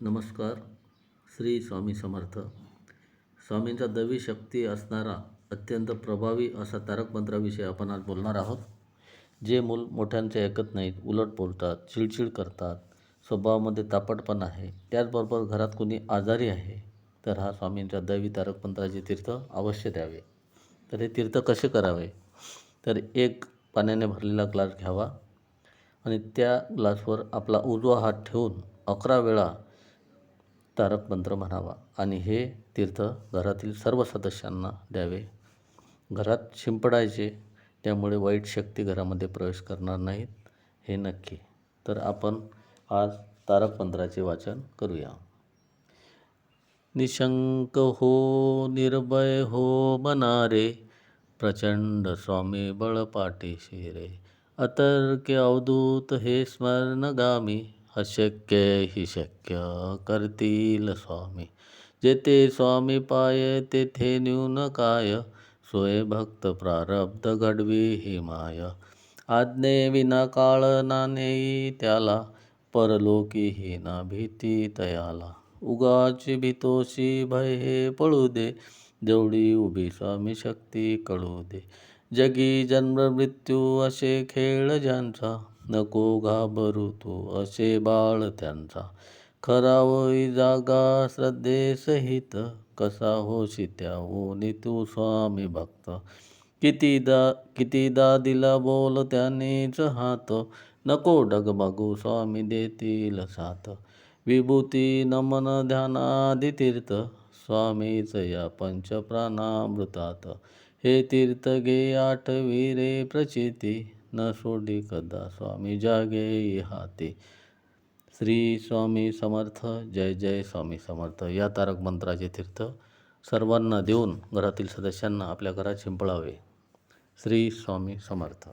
नमस्कार श्री स्वामी समर्थ. स्वामींचा दवी शक्ती असणारा अत्यंत प्रभावी असा तारक मंत्राविषयी आपण आज बोलणार आहोत जे मूल मोठ्यांचे ऐकत नाहीत उलट बोलतात चिडचिड करतात स्वभावामध्ये तापटपण आहे त्याचबरोबर घरात कोणी आजारी आहे तर हा स्वामींच्या दैवी तारक मंत्राचे तीर्थ अवश्य द्यावे. तर हे तीर्थ कसे करावे? तर एक पाण्याने भरलेला ग्लास घ्यावा आणि त्या ग्लासवर आपला उजवा हात ठेवून अकरा वेळा तारक मंत्र म्हणावा आणि हे तीर्थ घरातील सर्व सदस्यांना द्यावे. घरात शिंपडायचे त्यामुळे वाईट शक्ती घरामध्ये प्रवेश करणार नाहीत हे नक्की. तर आपण आज तारक मंत्राचे वाचन करूया. निशंक हो निर्भय हो मनारे प्रचंड स्वामी बळपाटी शिरे अतर्क्य अवधूत हे स्मरणगामी अशक्य हि शक्य करतील स्वामी. जेथे स्वामी पाय तेथे न्यून काय. सोय भक्त प्रारब्ध घडवी ही माय. आज्ञे विना काळ नानेई त्याला. परलोकी ही ना भीती तयाला उगाची भीतोशी भय हे पळू दे. जेवढी उभी स्वामी शक्ती कळू दे. जगी जन्म मृत्यू असे खेळ ज्यांचा. नको घाबरू तू असे बाळ त्यांचा. खरा होई जागा श्रद्धेसहित. कसा होशी त्याहून तू स्वामी भक्त. कितीदा कितीदा दिला बोल त्यानेच हात. नको डगमगू स्वामी देतील साथ. विभूती नमन ध्यानादि तीर्थ. स्वामीच या पंचप्राणामृतात. हे तीर्थ गे आठवी रे प्रचिती. न सोडी कदा स्वामी जागे हाती. श्री स्वामी समर्थ जय जय स्वामी समर्थ. या तारक मंत्राचे तीर्थ सर्वांना देऊन घरातील सदस्यांना आपल्या घरात शिंपळावे. श्री स्वामी समर्थ.